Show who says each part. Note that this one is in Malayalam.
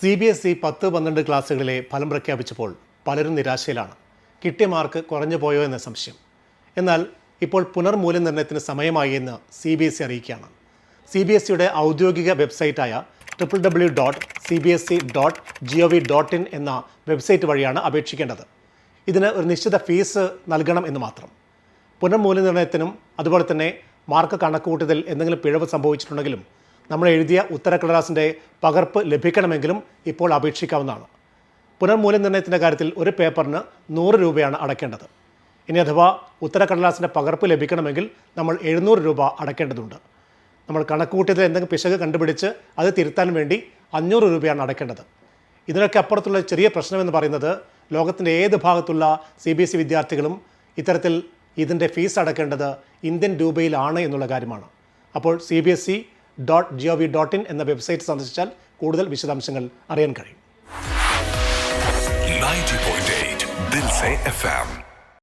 Speaker 1: സി ബി എസ് ഇ പത്ത് പന്ത്രണ്ട് ക്ലാസ്സുകളിലെ ഫലം പ്രഖ്യാപിച്ചപ്പോൾ പലരും നിരാശയിലാണ്. കിട്ടിയ മാർക്ക് കുറഞ്ഞു പോയോ എന്ന സംശയം. എന്നാൽ ഇപ്പോൾ പുനർമൂല്യനിർണയത്തിന് സമയമായി എന്ന് സി ബി എസ് ഇ അറിയിക്കുകയാണ്. സി ബി എസ് സിയുടെ ഔദ്യോഗിക വെബ്സൈറ്റായ triple W dot C B S E dot G O V dot in എന്ന വെബ്സൈറ്റ് വഴിയാണ് അപേക്ഷിക്കേണ്ടത്. ഇതിന് ഒരു നിശ്ചിത ഫീസ് നൽകണം എന്ന് മാത്രം. പുനർമൂല്യനിർണയത്തിനും അതുപോലെ തന്നെ മാർക്ക് കണക്കുകൂട്ടത്തിൽ എന്തെങ്കിലും പിഴവ് സംഭവിച്ചിട്ടുണ്ടെങ്കിലും നമ്മൾ എഴുതിയ ഉത്തരക്കടലാസിന്റെ പകർപ്പ് ലഭിക്കണമെങ്കിലും ഇപ്പോൾ അപേക്ഷിക്കാവുന്നതാണ്. പുനർമൂല്യനിർണയത്തിന്റെ കാര്യത്തിൽ ഒരു പേപ്പറിന് നൂറ് രൂപയാണ് അടയ്ക്കേണ്ടത്. ഇനി അഥവാ ഉത്തരക്കടലാസിന്റെ പകർപ്പ് ലഭിക്കണമെങ്കിൽ നമ്മൾ എഴുന്നൂറ് രൂപ അടയ്ക്കേണ്ടതുണ്ട്. നമ്മൾ കണക്കുകൂട്ടിയതിൽ എന്തെങ്കിലും പിശക് കണ്ടുപിടിച്ച് അത് തിരുത്താൻ വേണ്ടി അഞ്ഞൂറ് രൂപയാണ് അടയ്ക്കേണ്ടത്. ഇതിനൊക്കെ അപ്പുറത്തുള്ള ചെറിയ പ്രശ്നമെന്ന് പറയുന്നത് ലോകത്തിന്റെ ഏത് ഭാഗത്തുള്ള സി ബി എസ് ഇ വിദ്യാർത്ഥികളും ഇത്തരത്തിൽ ഇതിന്റെ ഫീസ് അടക്കേണ്ടത് ഇന്ത്യൻ രൂപയിലാണ് എന്നുള്ള കാര്യമാണ്. അപ്പോൾ C B S E dot G O V dot in എന്ന വെബ്സൈറ്റ് സന്ദർശിച്ചാൽ കൂടുതൽ വിശദാംശങ്ങൾ അറിയാൻ കഴിയും.